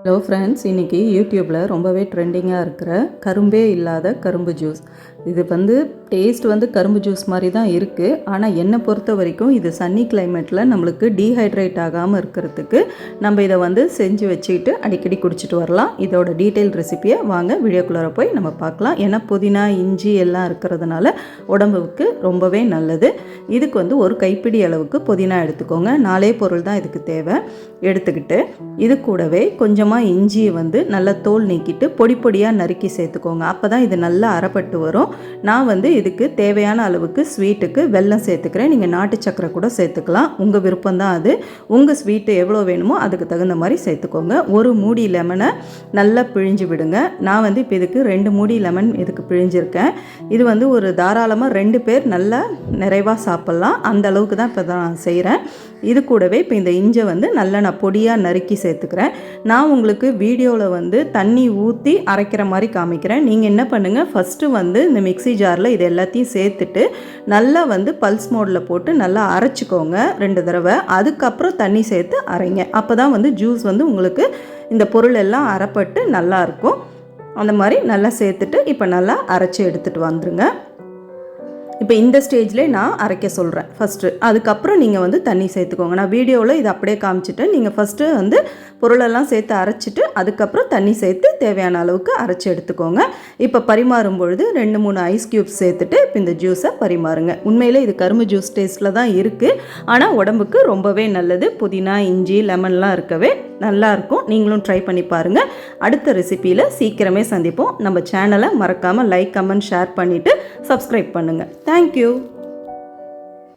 Hello friends இன்றைக்கி யூடியூப்பில் ரொம்பவே ட்ரெண்டிங்காக இருக்கிற கரும்பே இல்லாத கரும்பு ஜூஸ் இது வந்து டேஸ்ட் வந்து கரும்பு ஜூஸ் மாதிரி தான் இருக்குது ஆனால் என்னை பொறுத்த வரைக்கும் இது சன்னி கிளைமேட்டில் நம்மளுக்கு டீஹைட்ரேட் ஆகாமல் இருக்கிறதுக்கு நம்ம இதை வந்து செஞ்சு வச்சுக்கிட்டு அடிக்கடி குடிச்சிட்டு வரலாம். இதோட டீட்டெயில் ரெசிபியை வாங்க வீடியோக்குள்ளார போய் நம்ம பார்க்கலாம். ஏன்னா புதினா இஞ்சி எல்லாம் இருக்கிறதுனால உடம்புக்கு ரொம்பவே நல்லது. இதுக்கு வந்து ஒரு கைப்பிடி அளவுக்கு புதினா எடுத்துக்கோங்க. நாலே பொருள் தான் இதுக்கு தேவை. எடுத்துக்கிட்டு இது கூடவே கொஞ்சமாக இஞ்சியை வந்து நல்லா தோல் நீக்கிட்டு பொடி பொடியாக நறுக்கி சேர்த்துக்கோங்க. அப்போ தான் இது நல்லா அறப்பட்டு வரும். நான் வந்து இதுக்கு தேவையான அளவுக்கு ஸ்வீட்டுக்கு வெல்லம் சேர்த்துக்கிறேன். நீங்கள் நாட்டு சக்கரை கூட சேர்த்துக்கலாம். உங்கள் விருப்பம் தான் அது. உங்கள் ஸ்வீட்டு எவ்வளோ வேணுமோ அதுக்கு தகுந்த மாதிரி சேர்த்துக்கோங்க. ஒரு மூடி லெமனை நல்லா பிழிஞ்சு விடுங்க. நான் வந்து இப்போ இதுக்கு ரெண்டு மூடி லெமன் இதுக்கு பிழிஞ்சிருக்கேன். இது வந்து ஒரு தாராளமாக ரெண்டு பேர் நல்லா நிறைவாக சாப்பிட்லாம். அந்த அளவுக்கு தான் இப்போ தான் நான் செய்கிறேன் இது கூடவே இப்போ இந்த இஞ்சை வந்து நல்லா நான் பொடியாக நறுக்கி சேர்த்துக்கிறேன். நான் உங்களுக்கு வீடியோவில் வந்து தண்ணி ஊற்றி அரைக்கிற மாதிரி காமிக்கிறேன். நீங்கள் என்ன பண்ணுங்கள் ஃபஸ்ட்டு வந்து இந்த மிக்ஸி ஜாரில் இது எல்லாத்தையும் சேர்த்துட்டு நல்லா வந்து பல்ஸ் மோடில் போட்டு நல்லா அரைச்சிக்கோங்க ரெண்டு தடவை. அதுக்கப்புறம் தண்ணி சேர்த்து அரைங்க. அப்போ தான் வந்து ஜூஸ் வந்து உங்களுக்கு இந்த பொருள் எல்லாம் அரைப்பட்டு நல்லாயிருக்கும் அந்த மாதிரி நல்லா சேர்த்துட்டு இப்போ நல்லா அரைச்சி எடுத்துகிட்டு வந்துருங்க. இப்போ இந்த ஸ்டேஜ்லேயே நான் அரைக்க சொல்கிறேன் ஃபஸ்ட்டு அதுக்கப்புறம் நீங்கள் வந்து தண்ணி சேர்த்துக்கோங்க. நான் வீடியோவில் இதை அப்படியே காமிச்சிட்டு நீங்கள் ஃபஸ்ட்டு வந்து பொருளெல்லாம் சேர்த்து அரைச்சிட்டு அதுக்கப்புறம் தண்ணி சேர்த்து தேவையான அளவுக்கு அரைச்சி எடுத்துக்கோங்க. இப்போ பரிமாறும் பொழுது ரெண்டு மூணு ஐஸ் க்யூப்ஸ் சேர்த்துட்டு இப்போ இந்த ஜூஸை பரிமாறுங்க. உண்மையில் இது கரும்பு ஜூஸ் டேஸ்ட்டில் தான் இருக்குது ஆனால் உடம்புக்கு ரொம்பவே நல்லது. புதினா இஞ்சி லெமன்லாம் இருக்கவே நல்லாயிருக்கும் நீங்களும் ட்ரை பண்ணி பாருங்கள் அடுத்த ரெசிப்பியில் சீக்கிரமே சந்திப்போம். நம்ம சேனலை மறக்காமல் லைக் கமெண்ட் ஷேர் பண்ணிவிட்டு சப்ஸ்கிரைப் பண்ணுங்கள் Thank you.